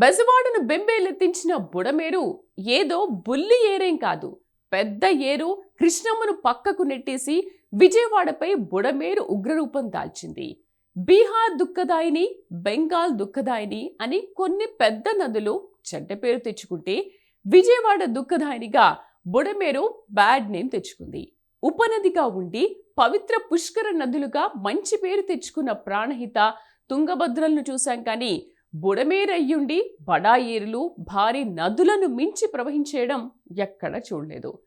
బెజవాడను బెంబేలెత్తించిన బుడమేరు ఏదో బుల్లి ఏరేం కాదు. పెద్ద ఏరు కృష్ణమ్మను పక్కకు నెట్టేసి విజయవాడపై బుడమేరు ఉగ్రరూపం దాల్చింది. బీహార్ దుఃఖదాయిని బెంగాల్ దుఃఖదాయిని అని కొన్ని పెద్ద నదులు చెడ్డ పేరు తెచ్చుకుంటే విజయవాడ దుఃఖదాయినిగా బుడమేరు బ్యాడ్ నేమ్ తెచ్చుకుంది. ఉపనదిగా ఉండి పవిత్ర పుష్కర నదులుగా మంచి పేరు తెచ్చుకున్న ప్రాణహిత తుంగభద్రలను చూశాం కానీ బుడమేరయ్యుండి బడా ఏరులు భారీ నదులను మించి ప్రవహించేయడం ఎక్కడ చూడలేదు.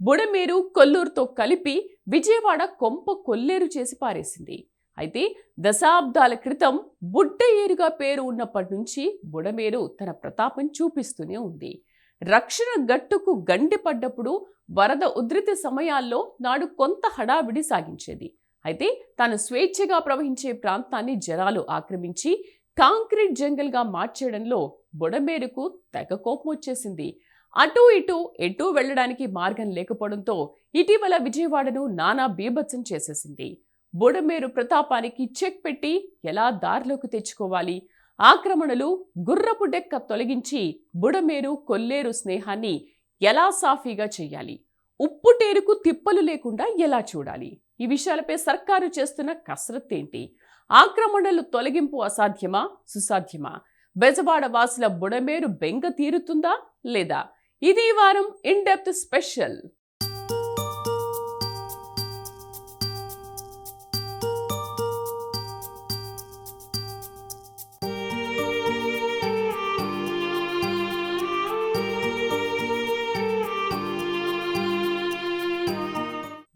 బుడమేరు కొల్లూరుతో కలిపి విజయవాడ కొంప కొల్లేరు చేసి పారేసింది. అయితే దశాబ్దాల క్రితం బుడ్డ ఏరుగా పేరు ఉన్నప్పటి నుంచి బుడమేరు తన ప్రతాపం చూపిస్తూనే ఉంది. రక్షణ గట్టుకు గండి పడ్డప్పుడు వరద ఉధృతి సమయాల్లో నాడు కొంత హడావిడి సాగించేది. అయితే తాను స్వేచ్ఛగా ప్రవహించే ప్రాంతాన్ని జనాలు ఆక్రమించి కాంక్రీట్ జంగల్గా మార్చేయడంలో బుడమేరుకు తెగ కోపం వచ్చేసింది అటూ ఇటూ ఎటూ వెళ్ళడానికి మార్గం లేకపోవడంతో ఇటీవల విజయవాడను నానా బీభత్సం చేసేసింది. బుడమేరు ప్రతాపానికి చెక్ పెట్టి ఎలా దారిలోకి తెచ్చుకోవాలి? ఆక్రమణలు గుర్రపు డెక్క తొలగించి బుడమేరు కొల్లేరు స్నేహాన్ని ఎలా సాఫీగా చేయాలి? ఉప్పుటేరుకు తిప్పలు లేకుండా ఎలా చూడాలి? ఈ విషయాలపై సర్కారు చేస్తున్న కసరత్ ఏంటి ఆక్రమణలు తొలగింపు అసాధ్యమా? సుసాధ్యమా? బెజవాడ వాసుల బుడమేరు బెంగ తీరుతుందా లేదా? ఇది వారం ఇన్ డెప్త్ స్పెషల్.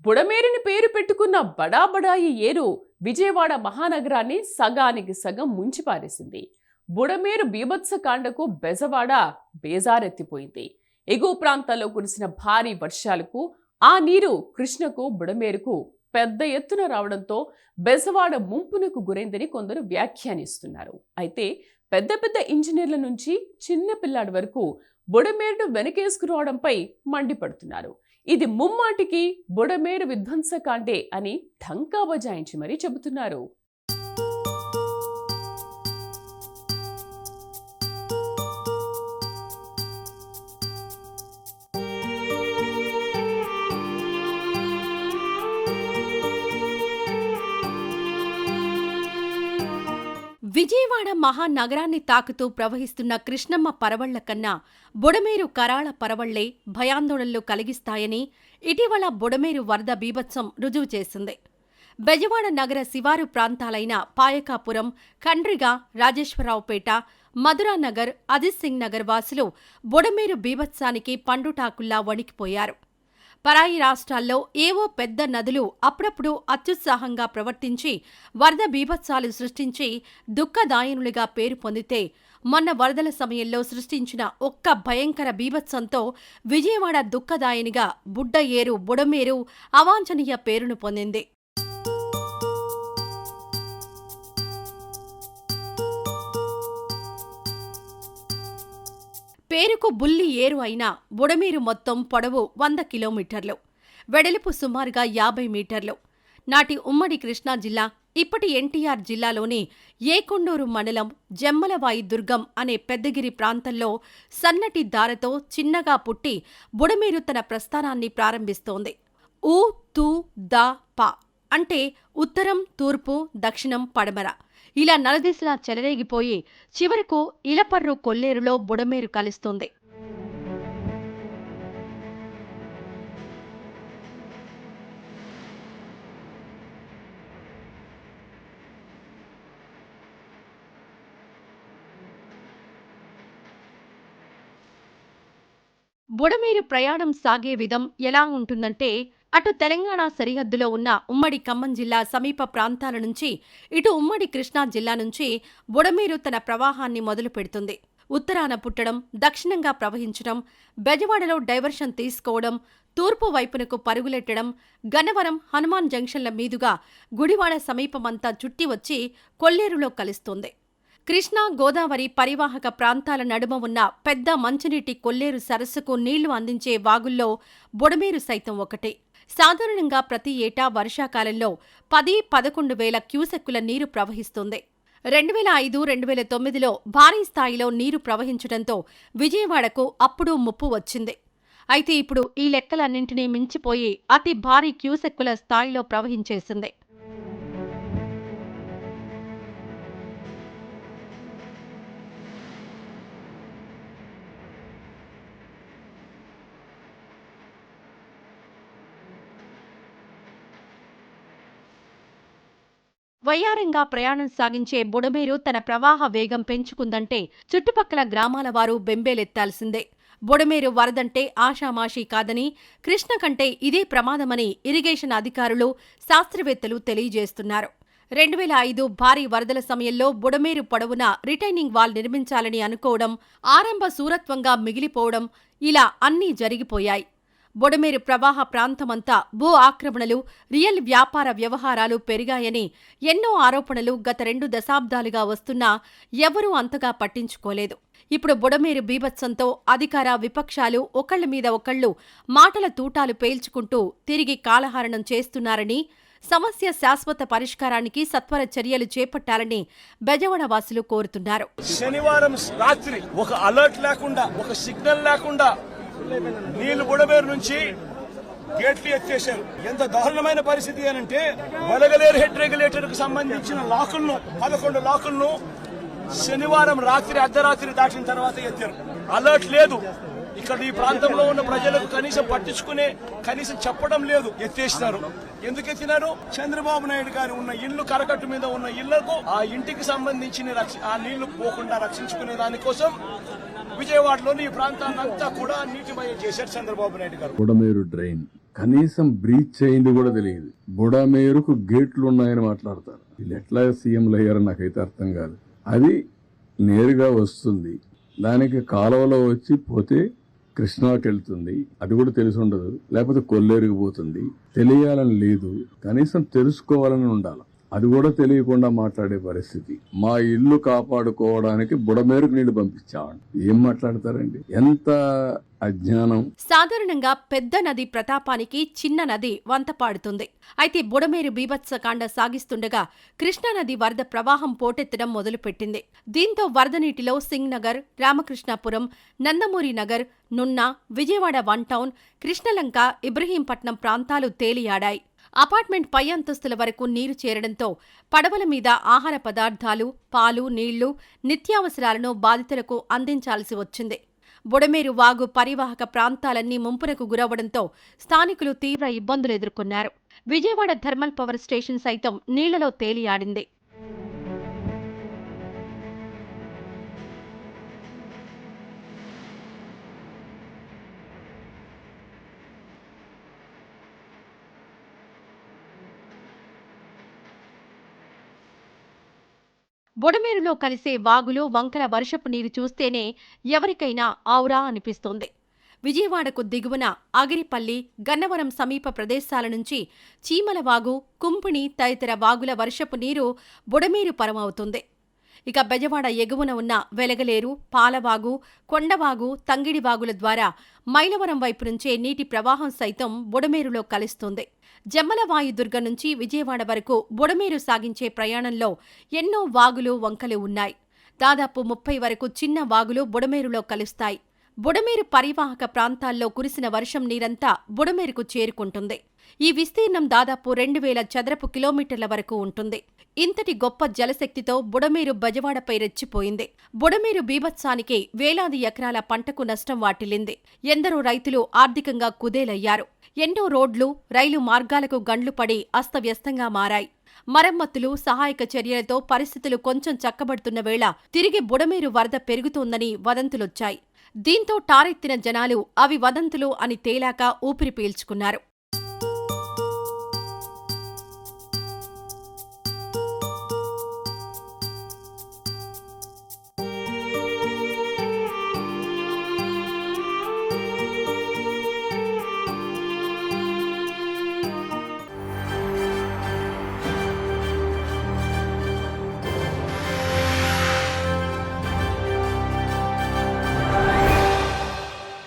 బుడమేరుని పేరు పెట్టుకున్న బడాబడాయి ఏరు విజయవాడ మహానగరాన్ని సగానికి సగం ముంచిపారేసింది బుడమేరు బీభత్సకాండకు బెజవాడ బేజారెత్తిపోయింది. ఎగువ ప్రాంతాల్లో కురిసిన భారీ వర్షాలకు ఆ నీరు కృష్ణకు బుడమేరుకు పెద్ద ఎత్తున రావడంతో బెజవాడ ముంపునకు గురైందని కొందరు వ్యాఖ్యానిస్తున్నారు. అయితే పెద్ద పెద్ద ఇంజనీర్ల నుంచి చిన్న పిల్లాడి వరకు బుడమేరును వెనకేసుకురావడంపై మండిపడుతున్నారు. ఇది ముమ్మాటికి బుడమేరు విధ్వంసకాండే అని ఢంకా బజాయించి మరీ చెబుతున్నారు. విజయవాడ మహానగరాన్ని తాకుతూ ప్రవహిస్తున్న కృష్ణమ్మ పరవళ్ళ కన్నా బుడమేరు కరాళ పరవళ్ళే భయాందోళనలు కలిగిస్తాయని ఇటీవల బుడమేరు వరద బీభత్సం రుజువు చేసింది. బెజవాడ నగర శివారు ప్రాంతాలైన పాయకాపురం కండ్రిగ రాజేశ్వరరావుపేట మధురానగర్ అజిత్ సింగ్ నగర్ వాసులు బుడమేరు బీభత్సానికి పండుటాకుల్లా వణికిపోయారు. పరాయి రాష్ట్రాల్లో ఏవో పెద్ద నదులు అప్పుడప్పుడు అత్యుత్సాహంగా ప్రవర్తించి వరద బీభత్సాలు సృష్టించి దుఃఖదాయనులుగా పేరు పొందితే మొన్న వరదల సమయంలో సృష్టించిన ఒక్క భయంకర బీభత్సంతో విజయవాడ దుఃఖదాయనిగా బుడ్డ ఏరు బుడమేరు అవాంఛనీయ పేరును పొందింది. పేరుకు బుల్లి ఏరు అయిన బుడమేరు మొత్తం పొడవు వంద కిలోమీటర్లు. వెడల్పు సుమారుగా యాభై మీటర్లు. నాటి ఉమ్మడి కృష్ణా జిల్లా ఇప్పటి ఎన్టీఆర్ జిల్లాలోని ఏకొండూరు మండలం జమ్మలవాయి దుర్గం అనే పెద్దగిరి ప్రాంతంలో సన్నటి దారతో చిన్నగా పుట్టి బుడమేరు తన ప్రస్థానాన్ని ప్రారంభిస్తోంది. ఊ తూ ద ప అంటే ఉత్తరం తూర్పు దక్షిణం పడమర. ఇలా నలదిశలా చెలరేగిపోయి చివరకు ఇలపర్రు కొల్లేరులో బుడమేరు కలుస్తుంది. బుడమేరు ప్రయాణం సాగే విధం ఎలా ఉంటుందంటే అటు తెలంగాణ సరిహద్దులో ఉన్న ఉమ్మడి ఖమ్మం జిల్లా సమీప ప్రాంతాల నుంచి ఇటు ఉమ్మడి కృష్ణా జిల్లా నుంచి బుడమేరు తన ప్రవాహాన్ని మొదలు పెడుతుంది. ఉత్తరాన పుట్టడం దక్షిణంగా ప్రవహించడం బెజవాడలో డైవర్షన్ తీసుకోవడం తూర్పు వైపునకు పరుగులెట్టడం గన్నవరం హనుమాన్ జంక్షన్ల మీదుగా గుడివాడ సమీపమంతా చుట్టి వచ్చి కొల్లేరులో కలుస్తుంది. కృష్ణా గోదావరి పరివాహక ప్రాంతాల నడుమ ఉన్న పెద్ద మంచినీటి కొల్లేరు సరస్సుకు నీళ్ళు అందించే వాగుల్లో బుడమేరు సైతం ఒకటే. సాధారణంగా ప్రతి ఏటా వర్షాకాలంలో పది పదకొండు వేల క్యూసెక్కుల నీరు ప్రవహిస్తుంది. రెండు వేల ఐదు రెండు వేల తొమ్మిదిలో భారీ స్థాయిలో నీరు ప్రవహించడంతో విజయవాడకు అప్పుడు ముప్పు వచ్చింది. అయితే ఇప్పుడు ఈ లెక్కలన్నింటినీ మించిపోయి అతి భారీ క్యూసెక్కుల స్థాయిలో ప్రవహించేసింది. వయ్యారంగా ప్రయాణం సాగించే బుడమేరు తన ప్రవాహ వేగం పెంచుకుందంటే చుట్టుపక్కల గ్రామాల వారు బెంబేలెత్తాల్సిందే. బుడమేరు వరదంటే ఆషామాషీ కాదని కృష్ణ కంటే ఇదే ప్రమాదమని ఇరిగేషన్ అధికారులు శాస్త్రవేత్తలు తెలియజేస్తున్నారు. రెండు వేల ఐదు భారీ వరదల సమయంలో బుడమేరు పొడవున రిటైనింగ్ వాల్ నిర్మించాలని అనుకోవడం ఆరంభ సూరత్వంగా మిగిలిపోవడం ఇలా అన్నీ జరిగిపోయాయి. బొడమేరు ప్రవాహ ప్రాంతమంతా భూ ఆక్రమణలు రియల్ వ్యాపార వ్యవహారాలు పెరిగాయని ఎన్నో ఆరోపణలు గత రెండు దశాబ్దాలుగా వస్తున్నా ఎవరూ అంతగా పట్టించుకోలేదు. ఇప్పుడు బుడమేరు బీభత్సంతో అధికార విపక్షాలు ఒకళ్ళ మీద ఒకళ్ళు మాటల తూటాలు పేల్చుకుంటూ తిరిగి కాలహరణం చేస్తున్నారని సమస్య శాశ్వత పరిష్కారానికి సత్వర చర్యలు చేపట్టాలని బెజవాడవాసులు కోరుతున్నారు. శనివారం రాత్రి ఒక అలర్ట్ లేకుండా ఒక సిగ్నల్ లేకుండా నీళ్ళు బుడబేరు నుంచి గేట్లు ఎత్తేశారు. ఎంత దారుణమైన పరిస్థితి అనంటే వలగలేరు హెడ్ రెగ్యులేటర్కు సంబంధించిన లాకులను పదకొండు లాకులను శనివారం రాత్రి అర్ధరాత్రి దాటిన తర్వాత ఎత్తారు. అలర్ట్ లేదు. ఇక్కడ ఈ ప్రాంతంలో ఉన్న ప్రజలకు కనీసం పట్టించుకునే కనీసం చెప్పడం లేదు. ఎత్తేసినారు. ఎందుకు ఎత్తినారు? చంద్రబాబు నాయుడు గారు ఉన్న ఇల్లు కరకట్టు మీద ఉన్న ఇళ్ళకు ఆ ఇంటికి సంబంధించిన రక్ష- ఆ నీళ్ళు పోకుండా రక్షించుకునే దానికోసం విజయవాడలోని ఈ ప్రాంతాన్నంతా కూడా నీటిమయం చేశారు చంద్రబాబు నాయుడు గారు. బుడమేరు డ్రైన్. కనీసం బ్రీచ్ అయింది కూడా తెలియదు. బుడమేరుకు గేట్లు ఉన్నాయని మాట్లాడతారు. వీళ్ళు ఎట్లా సీఎంలు అయ్యారో నాకైతే అర్థం కాదు. అది నేరుగా వస్తుంది. దానికి కాలువలో వచ్చి పోతే కృష్ణాకి వెళ్తుంది. అది కూడా తెలిసి ఉండదు. లేకపోతే కొల్లేరుకు పోతుంది. తెలియాలని లేదు. కనీసం తెలుసుకోవాలని ఉండాలి. అది కూడా తెలియకుండా మాట్లాడే పరిస్థితి. మా ఇల్లు కాపాడుకోవడానికి బుడమేరకు నీళ్ళు పంపించామండి ఏం మాట్లాడతారండి? ఎంత అజ్ఞానం. సాధారణంగా పెద్ద నది ప్రతాపానికి చిన్న నది వంత పాడుతుంది. అయితే బుడమేరు బీభత్సకాండ సాగిస్తుండగా కృష్ణానది వరద ప్రవాహం పోటెత్తడం మొదలుపెట్టింది. దీంతో వరద నీటిలో సింగ్ నగర్ రామకృష్ణాపురం నందమూరి నగర్ నున్న విజయవాడ వన్ టౌన్ కృష్ణలంక ఇబ్రహీంపట్నం ప్రాంతాలు తేలియాడాయి. అపార్ట్మెంట్ పై అంతస్తుల వరకు నీరు చేరడంతో పడవల మీద ఆహార పదార్థాలు పాలు నీళ్ళు నిత్యావసరాలను బాధితులకు అందించాల్సి వచ్చింది. బుడమేరు వాగు పరివాహక ప్రాంతాలన్నీ ముంపునకు గురవడంతో స్థానికులు తీవ్ర ఇబ్బందులు ఎదుర్కొన్నారు. విజయవాడ థర్మల్ పవర్ స్టేషన్ సైతం నీళ్ళలో తేలియాడింది. బుడమేరులో కలిసే వాగులు వంకల వర్షపు నీరు చూస్తేనే ఎవరికైనా ఆవురా అనిపిస్తుంది. విజయవాడకు దిగువన అగిరిపల్లి గన్నవరం సమీప ప్రదేశాల నుంచి చీమలవాగు కుంపిణి తదితర వాగుల వర్షపు నీరు బుడమేరు పరమవుతుంది. ఇక బెజవాడ ఎగువన ఉన్న వెలగలేరు పాలవాగు కొండవాగు తంగిడివాగుల ద్వారా మైలవరం వైపు నుంచే నీటి ప్రవాహం సైతం బుడమేరులో కలుస్తుంది. జమ్మలవాయు దుర్గం నుంచి విజయవాడ వరకు బుడమేరు సాగించే ప్రయాణంలో ఎన్నో వాగులు వంకలు ఉన్నాయి. దాదాపు ముప్పై వరకు చిన్న వాగులు బుడమేరులో కలుస్తాయి. బుడమేరు పరివాహక ప్రాంతాల్లో కురిసిన వర్షం నీరంతా బుడమేరుకు చేరుకుంటుంది. ఈ విస్తీర్ణం దాదాపు రెండు వేల చదరపు కిలోమీటర్ల వరకు ఉంటుంది. ఇంతటి గొప్ప జలశక్తితో బుడమేరు బజవాడపై రెచ్చిపోయింది. బుడమేరు బీభత్సానికి వేలాది ఎకరాల పంటకు నష్టం వాటిల్లింది. ఎందరో రైతులు ఆర్థికంగా కుదేలయ్యారు. ఎన్నో రోడ్లు రైలు మార్గాలకు గండ్లు పడి అస్తవ్యస్తంగా మారాయి. మరమ్మతులు సహాయక చర్యలతో పరిస్థితులు కొంచెం చక్కబడుతున్న వేళ తిరిగి బుడమేరు వరద పెరుగుతోందని వదంతులొచ్చాయి. దీంతో టారెత్తిన జనాలు అవి వదంతులు అని తేలాక ఊపిరి పీల్చుకున్నారు.